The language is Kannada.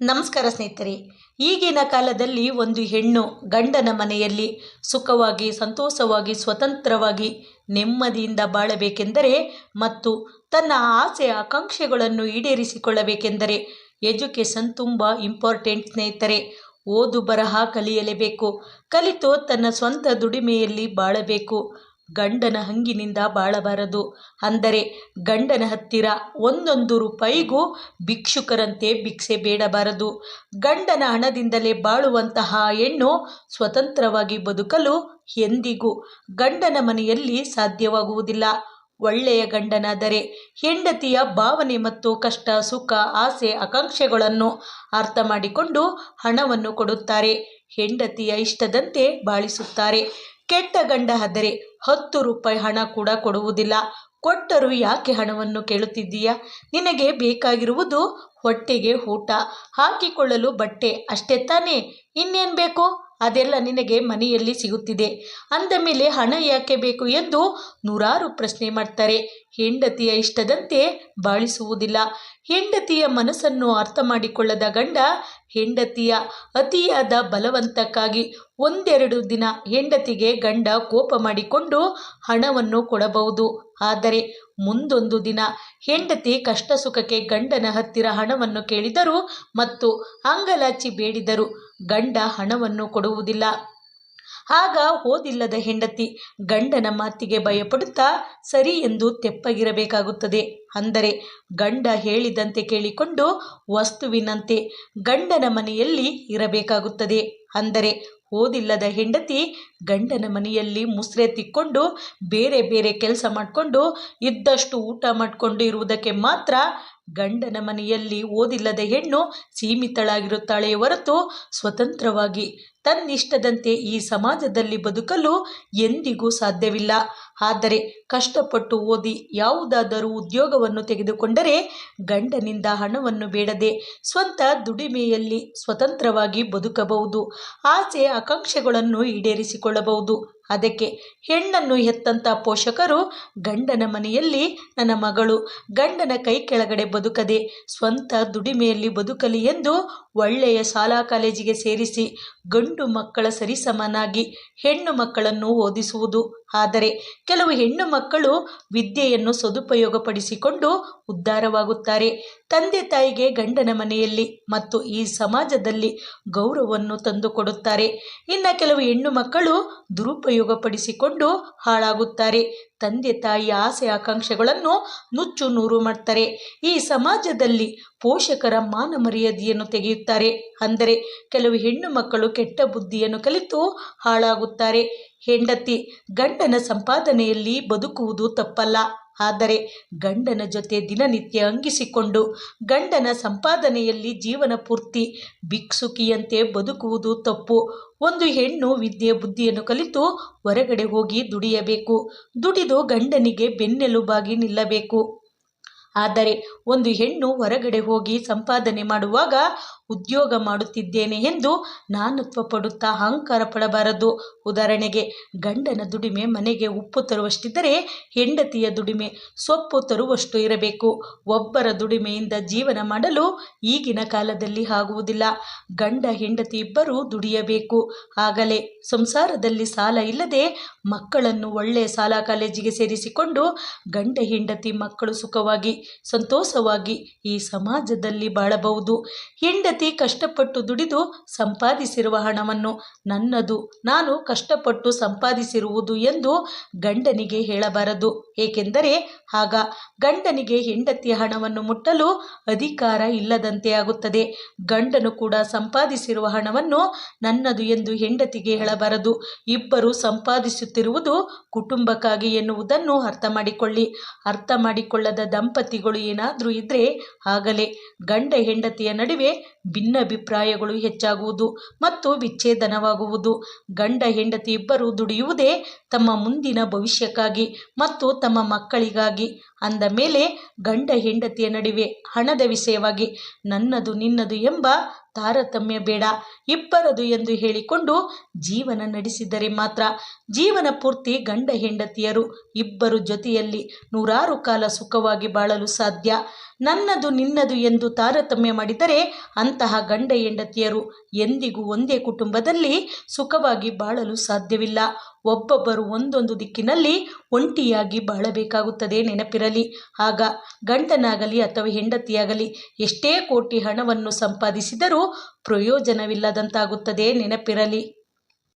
ನಮಸ್ಕಾರ ಸ್ನೇಹಿತರೆ, ಈಗಿನ ಕಾಲದಲ್ಲಿ ಒಂದು ಹೆಣ್ಣು ಗಂಡನ ಮನೆಯಲ್ಲಿ ಸುಖವಾಗಿ, ಸಂತೋಷವಾಗಿ, ಸ್ವತಂತ್ರವಾಗಿ ನೆಮ್ಮದಿಯಿಂದ ಬಾಳಬೇಕೆಂದರೆ ಮತ್ತು ತನ್ನ ಆಸೆ, ಆಕಾಂಕ್ಷೆಗಳನ್ನು ಈಡೇರಿಸಿಕೊಳ್ಳಬೇಕೆಂದರೆ ಎಜುಕೇಷನ್ ತುಂಬ ಇಂಪಾರ್ಟೆಂಟ್ ಸ್ನೇಹಿತರೆ. ಓದು ಬರಹ ಕಲಿಯಲೇಬೇಕು. ಕಲಿತು ತನ್ನ ಸ್ವಂತ ದುಡಿಮೆಯಲ್ಲಿ ಬಾಳಬೇಕು. ಗಂಡನ ಹಂಗಿನಿಂದ ಬಾಳಬಾರದು. ಅಂದರೆ ಗಂಡನ ಹತ್ತಿರ ಒಂದೊಂದು ರೂಪಾಯಿಗೂ ಭಿಕ್ಷುಕರಂತೆ ಭಿಕ್ಷೆ ಬೇಡಬಾರದು. ಗಂಡನ ಹಣದಿಂದಲೇ ಬಾಳುವಂತಹ ಹೆಣ್ಣು ಸ್ವತಂತ್ರವಾಗಿ ಬದುಕಲು ಎಂದಿಗೂ ಗಂಡನ ಮನೆಯಲ್ಲಿ ಸಾಧ್ಯವಾಗುವುದಿಲ್ಲ. ಒಳ್ಳೆಯ ಗಂಡನಾದರೆ ಹೆಂಡತಿಯ ಭಾವನೆ ಮತ್ತು ಕಷ್ಟ, ಸುಖ, ಆಸೆ, ಆಕಾಂಕ್ಷೆಗಳನ್ನು ಅರ್ಥ ಮಾಡಿಕೊಂಡು ಹಣವನ್ನು ಕೊಡುತ್ತಾರೆ. ಹೆಂಡತಿಯ ಇಷ್ಟದಂತೆ ಬಾಳಿಸುತ್ತಾರೆ. ಕೆಟ್ಟ ಗಂಡ ಆದರೆ ಹತ್ತು ರೂಪಾಯಿ ಹಣ ಕೂಡ ಕೊಡುವುದಿಲ್ಲ. ಕೊಟ್ಟರು ಯಾಕೆ ಹಣವನ್ನು ಕೇಳುತ್ತಿದ್ದೀಯಾ? ನಿನಗೆ ಬೇಕಾಗಿರುವುದು ಹೊಟ್ಟೆಗೆ ಊಟ. ಹಾಕಿಕೊಳ್ಳಲು ಬಟ್ಟೆ ಅಷ್ಟೇ ತಾನೇ? ಇನ್ನೇನು ಬೇಕು? ಅದೆಲ್ಲ ನಿನಗೆ ಮನೆಯಲ್ಲಿ ಸಿಗುತ್ತಿದೆ. ಅಂದ ಮೇಲೆ ಹಣ ಯಾಕೆ ಬೇಕು ಎಂದು ನೂರಾರು ಪ್ರಶ್ನೆ ಮಾಡ್ತಾರೆ. ಹೆಂಡತಿಯ ಇಷ್ಟದಂತೆ ಬಾಳಿಸುವುದಿಲ್ಲ. ಹೆಂಡತಿಯ ಮನಸ್ಸನ್ನು ಅರ್ಥ ಮಾಡಿಕೊಳ್ಳದ ಗಂಡ ಹೆಂಡತಿಯ ಅತಿಯಾದ ಬಲವಂತಕ್ಕಾಗಿ ಒಂದೆರಡು ದಿನ ಹೆಂಡತಿಗೆ ಗಂಡ ಕೋಪ ಮಾಡಿಕೊಂಡು ಹಣವನ್ನು ಕೊಡಬಹುದು. ಆದರೆ ಮುಂದೊಂದು ದಿನ ಹೆಂಡತಿ ಕಷ್ಟ ಸುಖಕ್ಕೆ ಗಂಡನ ಹತ್ತಿರ ಹಣವನ್ನು ಕೇಳಿದರು ಮತ್ತು ಅಂಗಲಾಚಿ ಬೇಡಿದರು ಗಂಡ ಹಣವನ್ನು ಕೊಡುವುದಿಲ್ಲ. ಆಗ ಓದಿಲ್ಲದ ಹೆಂಡತಿ ಗಂಡನ ಮಾತಿಗೆ ಭಯಪಡುತ್ತಾ, ಸರಿ ಎಂದು ತೆಪ್ಪಗಿರಬೇಕಾಗುತ್ತದೆ. ಅಂದರೆ ಗಂಡ ಹೇಳಿದಂತೆ ಕೇಳಿಕೊಂಡು ವಸ್ತುವಿನಂತೆ ಗಂಡನ ಮನೆಯಲ್ಲಿ ಇರಬೇಕಾಗುತ್ತದೆ. ಅಂದರೆ ಓದಿಲ್ಲದ ಹೆಂಡತಿ ಗಂಡನ ಮನೆಯಲ್ಲಿ ಮುಸ್ರೆ ತಿಕ್ಕೊಂಡು ಬೇರೆ ಬೇರೆ ಕೆಲಸ ಮಾಡಿಕೊಂಡು ಇದ್ದಷ್ಟು ಊಟ ಮಾಡಿಕೊಂಡು ಇರುವುದಕ್ಕೆ ಮಾತ್ರ ಗಂಡನ ಮನೆಯಲ್ಲಿ ಓದಿಲ್ಲದ ಹೆಣ್ಣು ಸೀಮಿತಳಾಗಿರುತ್ತಾಳೆ ಹೊರತು ಸ್ವತಂತ್ರವಾಗಿ ತನ್ನಿಷ್ಟದಂತೆ ಈ ಸಮಾಜದಲ್ಲಿ ಬದುಕಲು ಎಂದಿಗೂ ಸಾಧ್ಯವಿಲ್ಲ. ಆದರೆ ಕಷ್ಟಪಟ್ಟು ಓದಿ ಯಾವುದಾದರೂ ಉದ್ಯೋಗವನ್ನು ತೆಗೆದುಕೊಂಡರೆ ಗಂಡನಿಂದ ಹಣವನ್ನು ಬೇಡದೆ ಸ್ವಂತ ದುಡಿಮೆಯಲ್ಲಿ ಸ್ವತಂತ್ರವಾಗಿ ಬದುಕಬಹುದು. ಆಸೆ, ಆಕಾಂಕ್ಷೆಗಳನ್ನು ಈಡೇರಿಸಿಕೊಳ್ಳಬಹುದು. ಅದಕ್ಕೆ ಹೆಣ್ಣನ್ನು ಹೆತ್ತಂಥ ಪೋಷಕರು ಗಂಡನ ಮನೆಯಲ್ಲಿ, ನನ್ನ ಮಗಳು, ಗಂಡನ ಕೈ ಕೆಳಗಡೆ ಬದುಕದೆ, ಸ್ವಂತ ದುಡಿಮೆಯಲ್ಲಿ ಬದುಕಲಿ ಎಂದು ಒಳ್ಳೆಯ ಶಾಲಾ ಕಾಲೇಜಿಗೆ ಸೇರಿಸಿ ಗಂಡು ಮಕ್ಕಳ ಸರಿಸಮನಾಗಿ ಹೆಣ್ಣು ಮಕ್ಕಳನ್ನು ಓದಿಸುವುದು. ಆದರೆ ಕೆಲವು ಹೆಣ್ಣು ಮಕ್ಕಳು ವಿದ್ಯೆಯನ್ನು ಸದುಪಯೋಗಪಡಿಸಿಕೊಂಡು ಉದ್ಧಾರವಾಗುತ್ತಾರೆ. ತಂದೆ ತಾಯಿಗೆ ಗಂಡನ ಮನೆಯಲ್ಲಿ ಮತ್ತು ಈ ಸಮಾಜದಲ್ಲಿ ಗೌರವವನ್ನು ತಂದುಕೊಡುತ್ತಾರೆ. ಇನ್ನು ಕೆಲವು ಹೆಣ್ಣು ಮಕ್ಕಳು ದುರುಪಯೋಗಪಡಿಸಿಕೊಂಡು ಹಾಳಾಗುತ್ತಾರೆ. ತಂದೆ ತಾಯಿಯ ಆಸೆ ಆಕಾಂಕ್ಷೆಗಳನ್ನು ನುಚ್ಚು ನೂರು ಮಾಡ್ತಾರೆ. ಈ ಸಮಾಜದಲ್ಲಿ ಪೋಷಕರ ಮಾನ ಮರ್ಯಾದೆಯನ್ನು ತೆಗೆಯುತ್ತಾರೆ. ಅಂದರೆ ಕೆಲವು ಹೆಣ್ಣು ಮಕ್ಕಳು ಕೆಟ್ಟ ಬುದ್ಧಿಯನ್ನು ಕಲಿತು ಹಾಳಾಗುತ್ತಾರೆ. ಹೆಂಡತಿ ಗಂಡನ ಸಂಪಾದನೆಯಲ್ಲಿ ಬದುಕುವುದು ತಪ್ಪಲ್ಲ. ಆದರೆ ಗಂಡನ ಜೊತೆ ದಿನನಿತ್ಯ ಅಂಗಿಸಿಕೊಂಡು ಗಂಡನ ಸಂಪಾದನೆಯಲ್ಲಿ ಜೀವನ ಪೂರ್ತಿ ಭಿಕ್ಷುಕಿಯಂತೆ ಬದುಕುವುದು ತಪ್ಪು. ಒಂದು ಹೆಣ್ಣು ವಿದ್ಯೆ ಬುದ್ಧಿಯನ್ನು ಕಲಿತು ಹೊರಗಡೆ ಹೋಗಿ ದುಡಿಯಬೇಕು. ದುಡಿದು ಗಂಡನಿಗೆ ಬೆನ್ನೆಲುಬಾಗಿ ನಿಲ್ಲಬೇಕು. ಆದರೆ ಒಂದು ಹೆಣ್ಣು ಹೊರಗಡೆ ಹೋಗಿ ಸಂಪಾದನೆ ಮಾಡುವಾಗ ಉದ್ಯೋಗ ಮಾಡುತ್ತಿದ್ದೇನೆ ಎಂದು ನಾನತ್ವ ಪಡುತ್ತಾ ಅಹಂಕಾರ ಪಡಬಾರದು. ಉದಾಹರಣೆಗೆ, ಗಂಡನ ದುಡಿಮೆ ಮನೆಗೆ ಉಪ್ಪು ತರುವಷ್ಟಿದ್ದರೆ ಹೆಂಡತಿಯ ದುಡಿಮೆ ಸೊಪ್ಪು ತರುವಷ್ಟು ಇರಬೇಕು. ಒಬ್ಬರ ದುಡಿಮೆಯಿಂದ ಜೀವನ ಮಾಡಲು ಈಗಿನ ಕಾಲದಲ್ಲಿ ಆಗುವುದಿಲ್ಲ. ಗಂಡ ಹೆಂಡತಿ ಇಬ್ಬರೂ ದುಡಿಯಬೇಕು. ಆಗಲೇ ಸಂಸಾರದಲ್ಲಿ ಸಾಲ ಇಲ್ಲದೆ ಮಕ್ಕಳನ್ನು ಒಳ್ಳೆಯ ಶಾಲಾ ಕಾಲೇಜಿಗೆ ಸೇರಿಸಿಕೊಂಡು ಗಂಡ ಹೆಂಡತಿ ಮಕ್ಕಳು ಸುಖವಾಗಿ, ಸಂತೋಷವಾಗಿ ಈ ಸಮಾಜದಲ್ಲಿ ಬಾಳಬಹುದು. ಹೆಂಡತಿ ಕಷ್ಟಪಟ್ಟು ದುಡಿದು ಸಂಪಾದಿಸಿರುವ ಹಣವನ್ನು ನನ್ನದು. ನಾನು ಕಷ್ಟಪಟ್ಟು ಸಂಪಾದಿಸಿರುವುದು ಎಂದು ಗಂಡನಿಗೆ ಹೇಳಬಾರದು. ಏಕೆಂದರೆ ಆಗ ಗಂಡನಿಗೆ ಹೆಂಡತಿಯ ಹಣವನ್ನು ಮುಟ್ಟಲು ಅಧಿಕಾರ ಇಲ್ಲದಂತೆ ಆಗುತ್ತದೆ. ಗಂಡನು ಕೂಡ ಸಂಪಾದಿಸಿರುವ ಹಣವನ್ನು ನನ್ನದು ಎಂದು ಹೆಂಡತಿಗೆ ಹೇಳಬಾರದು. ಇಬ್ಬರು ಸಂಪಾದಿಸುತ್ತಿರುವುದು ಕುಟುಂಬಕ್ಕಾಗಿ ಎನ್ನುವುದನ್ನು ಅರ್ಥ ಮಾಡಿಕೊಳ್ಳಿ ಅರ್ಥ ಮಾಡಿಕೊಳ್ಳದ ದಂಪತಿಗಳು ಏನಾದರೂ ಇದ್ರೆ ಆಗಲೇ. ಗಂಡ ಹೆಂಡತಿಯ ನಡುವೆ ಭಿನ್ನಾಭಿಪ್ರಾಯಗಳು ಹೆಚ್ಚಾಗುವುದು ಮತ್ತು ವಿಚ್ಛೇದನವಾಗುವುದು. ಗಂಡ ಹೆಂಡತಿ ಇಬ್ಬರು ದುಡಿಯುವುದೇ ತಮ್ಮ ಮುಂದಿನ ಭವಿಷ್ಯಕ್ಕಾಗಿ ಮತ್ತು ತಮ್ಮ ಮಕ್ಕಳಿಗಾಗಿ. ಅಂದ ಮೇಲೆ ಗಂಡ ಹೆಂಡತಿಯ ನಡುವೆ ಹಣದ ವಿಷಯವಾಗಿ ನನ್ನದು ನಿನ್ನದು ಎಂಬ ತಾರತಮ್ಯ ಬೇಡ, ಇಬ್ಬರದು ಎಂದು ಹೇಳಿಕೊಂಡು ಜೀವನ ನಡೆಸಿದರೆ ಮಾತ್ರ ಜೀವನ ಪೂರ್ತಿ ಗಂಡ ಹೆಂಡತಿಯರು ಇಬ್ಬರು ಜೊತೆಯಲ್ಲಿ ನೂರಾರು ಕಾಲ ಸುಖವಾಗಿ ಬಾಳಲು ಸಾಧ್ಯ. ನನ್ನದು ನಿನ್ನದು ಎಂದು ತಾರತಮ್ಯ ಮಾಡಿದರೆ ಅಂತಹ ಗಂಡ ಹೆಂಡತಿಯರು ಎಂದಿಗೂ ಒಂದೇ ಕುಟುಂಬದಲ್ಲಿ ಸುಖವಾಗಿ ಬಾಳಲು ಸಾಧ್ಯವಿಲ್ಲ. ಒಬ್ಬೊಬ್ಬರು ಒಂದೊಂದು ದಿಕ್ಕಿನಲ್ಲಿ ಒಂಟಿಯಾಗಿ ಬಾಳಬೇಕಾಗುತ್ತದೆ ನೆನಪಿರಲಿ. ಆಗ ಗಂಡನಾಗಲಿ ಅಥವಾ ಹೆಂಡತಿಯಾಗಲಿ ಎಷ್ಟೇ ಕೋಟಿ ಹಣವನ್ನು ಸಂಪಾದಿಸಿದರೂ ಪ್ರಯೋಜನವಿಲ್ಲದಂತಾಗುತ್ತದೆ. ನೆನಪಿರಲಿ.